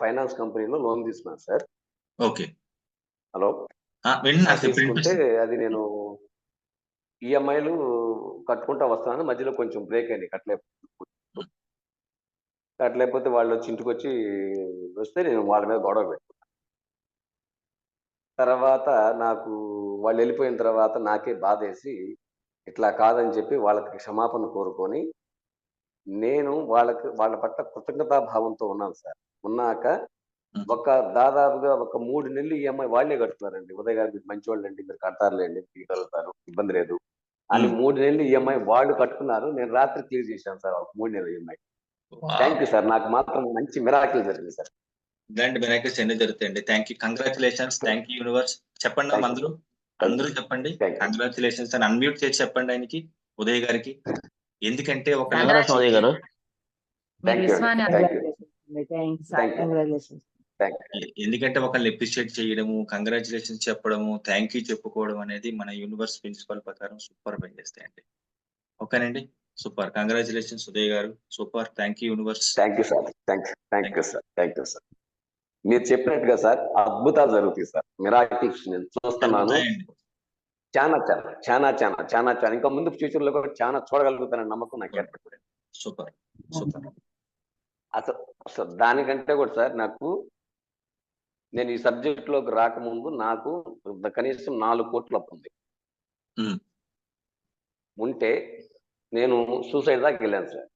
Finance కంపెనీలో loan తీసుకున్నాను sir. Okay. Hello? తీసుకుంటే. అది నేను ఈఎంఐలు కట్టుకుంటా వస్తున్నాను. మధ్యలో కొంచెం బ్రేక్ అయింది కట్టలే కట్టలేకపోతే వాళ్ళు వచ్చి ఇంటికి వచ్చి వస్తే నేను వాళ్ళ మీద గొడవ పెట్టుకున్నాను తర్వాత నాకు వాళ్ళు వెళ్ళిపోయిన తర్వాత నాకే బాధేసి ఇట్లా కాదని చెప్పి వాళ్ళకి క్షమాపణ కోరుకొని నేను వాళ్ళకి వాళ్ళ పట్ల కృతజ్ఞతా భావంతో ఉన్నాను సార్. ఉన్నాక ఒక దాదాపుగా ఒక మూడు నెలలు ఈఎంఐ వాళ్ళే కడుతున్నారండి. ఉదయ్ గారు మీరు మంచి వాళ్ళండి మీరు కడతారులేండి తీయగలుగుతారు ఇబ్బంది లేదు అని. మూడు నెలలు ఈఎంఐ వాళ్ళు కట్టుకున్నారు. నేను రాత్రి క్లియర్ చేశాను సార్ ఒక మూడు నెలలు ఈఎంఐ. Thank you sir. నాకు మాత్రం మంచి మిరాకిల్ జరిగింది సార్. ఇలాంటి మిరాకిల్స్ ఎన్ని జరుగుతాయండి. Thank you. Congratulations. Thank you. Universe. చెప్పండి అమ్మ Thank you. అందరూ. అందరూ చెప్పండి. కంగ్రాచులేషన్స్ అని అన్మ్యూట్ చేసి చెప్పండి ఆయనకి ఉదయ్ గారికి ఎందుకంటే ఒక. విశ్వాన్ని థ్యాంక్స్. కంగ్రాచులేషన్స్ ఎందుకంటే ఒకళ్ళని ఎప్రిషియేట్ చేయడము కంగ్రాచులేషన్స్ చెప్పడము థ్యాంక్ యూ చెప్పుకోవడం అనేది మన యూనివర్స్ ప్రిన్సిపల్ ప్రకారం సూపర్ పనిచేస్తాయండి ఓకేనండి? సూపర్ కంగ్రాచులేషన్స్ ఉదయ్ గారు. Super thank you universe thank you sir thank thank you sir thank you sir మీరు చెప్పినట్టుగా సార్ అద్భుతాలు జరుగుతాయి సార్ మిరాకిల్స్ నేను చూస్తున్నాను. చాలా చాలా చాలా చాలా చాలా చాలా. ఇంకా ముందు ఫ్యూచర్లో కూడా చాలా చూడగలుగుతానని నమ్మకం నాకు ఏర్పడింది సూపర్ సూపర్ అసలు అసలు దానికంటే కూడా సార్ నాకు నేను ఈ సబ్జెక్ట్లోకి రాకముందు నాకు కనీసం నాలుగు కోట్ల అప్పు ఉంది. ఉంటే నేను సూసైడ్ దాకా వెళ్ళాను సార్.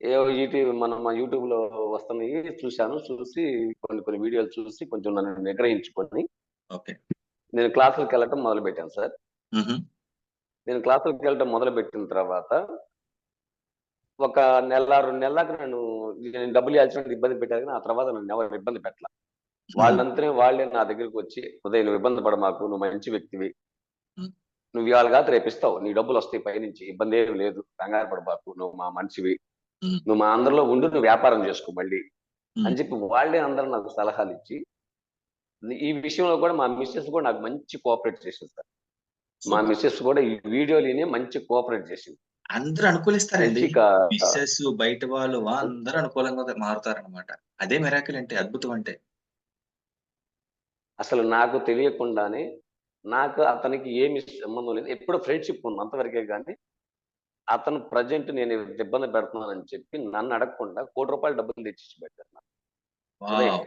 ఏ యూట్యూబ్ మనం యూట్యూబ్లో వస్తున్నాయి చూశాను చూసి కొన్ని కొన్ని వీడియోలు చూసి కొంచెం నన్ను నిగ్రహించుకొని ఓకే. నేను క్లాసులకు వెళ్ళటం మొదలు పెట్టాను సార్ నేను క్లాసులకు వెళ్ళటం మొదలు పెట్టిన తర్వాత ఒక నెల రెండు నెలలకు నేను నేను డబ్బులు ఇవ్వాల్సిన ఇబ్బంది పెట్టాను కానీ ఆ తర్వాత నన్ను ఎవరు ఇబ్బంది పెట్టాల. వాళ్ళంతనే వాళ్ళే నా దగ్గరికి వచ్చి ఉదయం నువ్వు ఇబ్బంది పడ మాకు నువ్వు మంచి వ్యక్తివి. నువ్వు ఇవాళ కాదు రేపు ఇస్తావు. నీ డబ్బులు వస్తాయి పైనుంచి. ఇబ్బంది ఏం లేదు. కంగారు పడబాకు. నువ్వు మా మనిషివి. నువ్వు మా అందరిలో ఉండు నువ్వు వ్యాపారం చేసుకో మళ్ళీ. అని చెప్పి వాళ్ళే అందరూ నాకు సలహాలు ఇచ్చి ఈ విషయంలో కూడా మా మిస్సెస్ కూడా నాకు మంచి కోఆపరేట్ చేసింది సార్. మా మిస్సెస్ కూడా ఈ వీడియోలోనే మంచి కోఆపరేట్ చేసింది. అందరూ అనుకూలిస్తారండి. మంచి కా- మిస్సెస్ బయట వాళ్ళు అందరూ అనుకూలంగా మారుతారనమాట అదే మెరాకిల్ అంటే అద్భుతం అంటే. అసలు నాకు తెలియకుండానే నాకు అతనికి ఏమి సంబంధం లేదు. ఎప్పుడు ఫ్రెండ్షిప్ ఉంది అంతవరకే కానీ అతను ప్రజెంట్ నేను ఇబ్బంది పెడుతున్నానని చెప్పి నన్ను అడగకుండా కోటి రూపాయలు డబ్బులు తెచ్చి పెట్టారు నాకు. వావ్.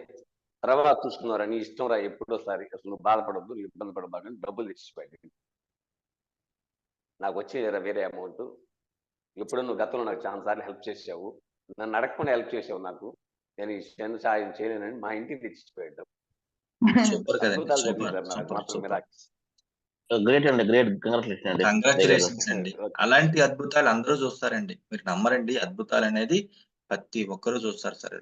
తర్వాత చూసుకున్నారా నీ ఇష్టం రా ఎప్పుడోసారి అసలు నువ్వు బాధపడద్దు ఇబ్బంది పడబాగని డబ్బులు తెచ్చి పెట్టారు నాకు వచ్చే వేరే అమౌంట్ ఎప్పుడో నువ్వు గతంలో నాకు చాలా సార్లు హెల్ప్ చేసావు. నన్ను అడగకుండా హెల్ప్ చేసావు నాకు. నేను ఈ చిన్న సాయం చేయలేనని మా ఇంటికి తెచ్చిపోయాడు. గ్రేట్ అండి గ్రేట్. కంగ్రాచులేషన్ అండి. కంగ్రాచులేషన్స్ అండి. అలాంటి అద్భుతాలు అందరూ చూస్తారండి. మీరు నమ్మరండి అద్భుతాలు అనేది ప్రతి ఒక్కరూ చూస్తారు సార్.